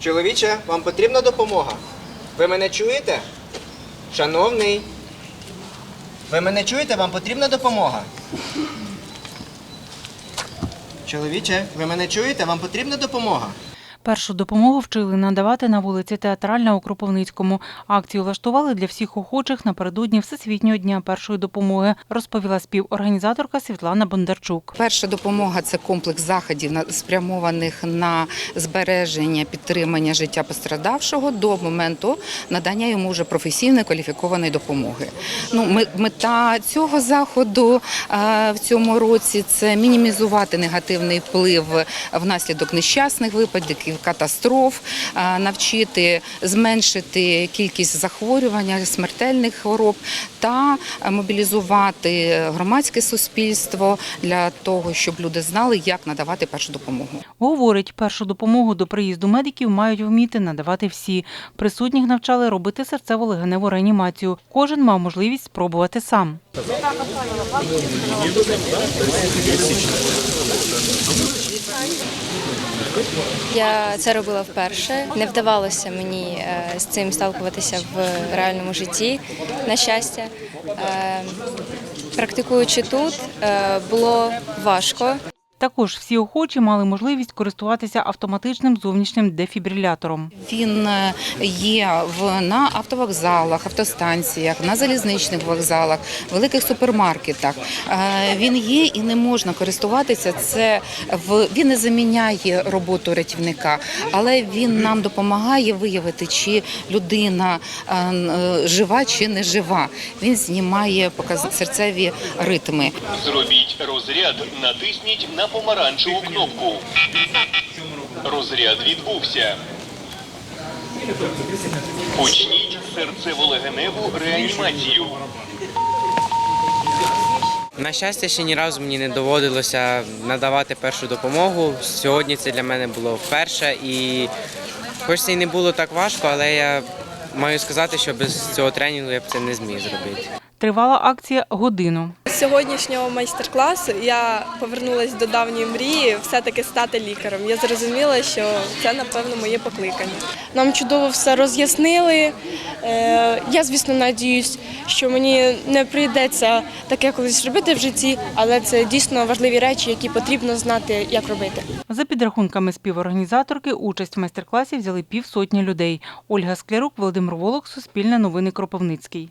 Чоловіче, вам потрібна допомога? Ви мене чуєте? Шановний. Ви мене чуєте? Вам потрібна допомога? Чоловіче, ви мене чуєте? Вам потрібна допомога? Першу допомогу вчили надавати на вулиці Театральна у Кропивницькому. Акцію влаштували для всіх охочих напередодні Всесвітнього дня першої допомоги, розповіла співорганізаторка Світлана Бондарчук. Перша допомога це комплекс заходів спрямованих на збереження підтримання життя пострадавшого до моменту надання йому вже професійної кваліфікованої допомоги. Ну, мета цього заходу е, в цьому році це мінімізувати негативний вплив внаслідок нещасних випадків, катастроф, е, навчити зменшити кількість захворювань, смертельних хвороб та е, мобілізувати громадське суспільство для того, щоб люди знали, як надавати першу допомогу. Говорить, першу допомогу до приїзду медиків мають вміти надавати всі. Присутніх навчали робити серцево-легеневу реанімацію. Кожен мав можливість спробувати сам. Я це робила вперше. Не вдавалося мені е, з цим сталкуватися в реальному житті. На щастя, Е, практикуючи тут, е, було важко. Також всі охочі мали можливість користуватися автоматичним зовнішнім дефібрилятором. Він е, є в на автовокзалах, автостанціях, на залізничних вокзалах, великих супермаркетах. Е, Він є і не можна користуватися. Це в він не заміняє роботу рятівника, але він нам допомагає виявити, чи людина е, жива чи не жива. Він знімає показ серцеві ритми. Зробіть розряд, натисніть на помаранчеву кнопку. Розряд відбувся. Почніть серцево-легеневу реанімацію. На щастя, ще ні разу мені не доводилося надавати першу допомогу. Сьогодні це для мене було вперше і хоч це й не було так важко, але я маю сказати, що без цього тренінгу я б це не зміг зробити. Тривала акція годину. Сьогоднішнього майстер-класу я повернулася до давньої мрії все-таки стати лікарем. Я зрозуміла, що це, напевно, моє покликання. Нам чудово все роз'яснили. Е, Я, звісно, надіюсь, що мені не прийдеться таке колись робити в житті, але це дійсно важливі речі, які потрібно знати, як робити. За підрахунками співорганізаторки, участь в майстер-класі взяли півсотні людей. Ольга Склярук, Володимир Волок, Суспільне новини Кропивницький.